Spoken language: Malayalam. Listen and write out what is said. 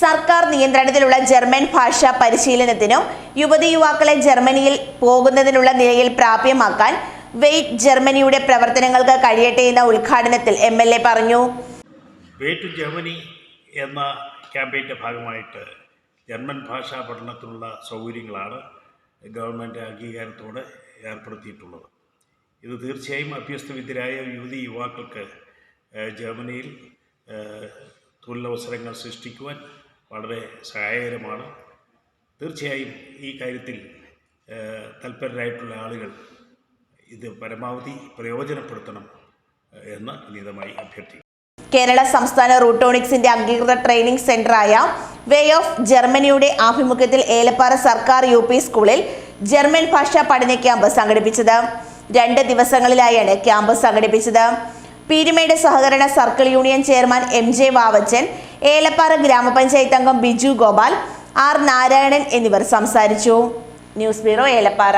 സർക്കാർ നിയന്ത്രണത്തിലുള്ള ജർമ്മൻ ഭാഷാ പരിശീലനത്തിനും യുവതി യുവാക്കളെ ജർമ്മനിയിൽ പോകുന്നതിനുള്ള നിലയിൽ പ്രാപ്യമാക്കാൻ വെയ്റ്റ് ജർമ്മനിയുടെ പ്രവർത്തനങ്ങൾക്ക് കഴിയട്ടെ എന്ന ഉദ്ഘാടനത്തിൽ എം എൽ എ പറഞ്ഞു. വെയ്റ്റ് ജർമ്മനി എന്ന ക്യാമ്പയിന്റെ ഭാഗമായിട്ട് ജർമ്മൻ ഭാഷാ പഠനത്തിനുള്ള സൗകര്യങ്ങളാണ് ഗവൺമെന്റ് അംഗീകാരത്തോടെ ഏർപ്പെടുത്തിയിട്ടുള്ളത്. ഇത് തീർച്ചയായും അഭ്യസ്തവിദ്യരായ യുവതി യുവാക്കൾക്ക് ജർമ്മനിയിൽ തൊഴിലവസരങ്ങൾ സൃഷ്ടിക്കുവാൻ വളരെ സഹായകരമാണ്. തീർച്ചയായും ഈ കാര്യത്തിൽ തൽപരരായിട്ടുള്ള ആളുകൾ ഇത് പരമാവധി പ്രയോജനപ്പെടുത്തണം എന്ന് വിനീതമായി അഭ്യർത്ഥിക്കുന്നു. കേരള സംസ്ഥാന റൂട്ടോണിക്സിന്റെ അംഗീകൃത ട്രെയിനിംഗ് സെന്ററായ വേ ഓഫ് ജർമ്മനിയുടെ ആഭിമുഖ്യത്തിൽ ഏലപ്പാറ സർക്കാർ യു പി സ്കൂളിൽ ജർമ്മൻ ഭാഷാ പഠന ക്യാമ്പ് സംഘടിപ്പിച്ചത്. രണ്ട് ദിവസങ്ങളിലായാണ് ക്യാമ്പ് സംഘടിപ്പിച്ചത്. പീരുമേട് സഹകരണ circle union chairman M J Vavachan Elappara ഗ്രാമപഞ്ചായത്ത് അംഗം ബിജു ഗോപാൽ ആർ നാരായണൻ എന്നിവർ സംസാരിച്ചു. News bureau Elappara.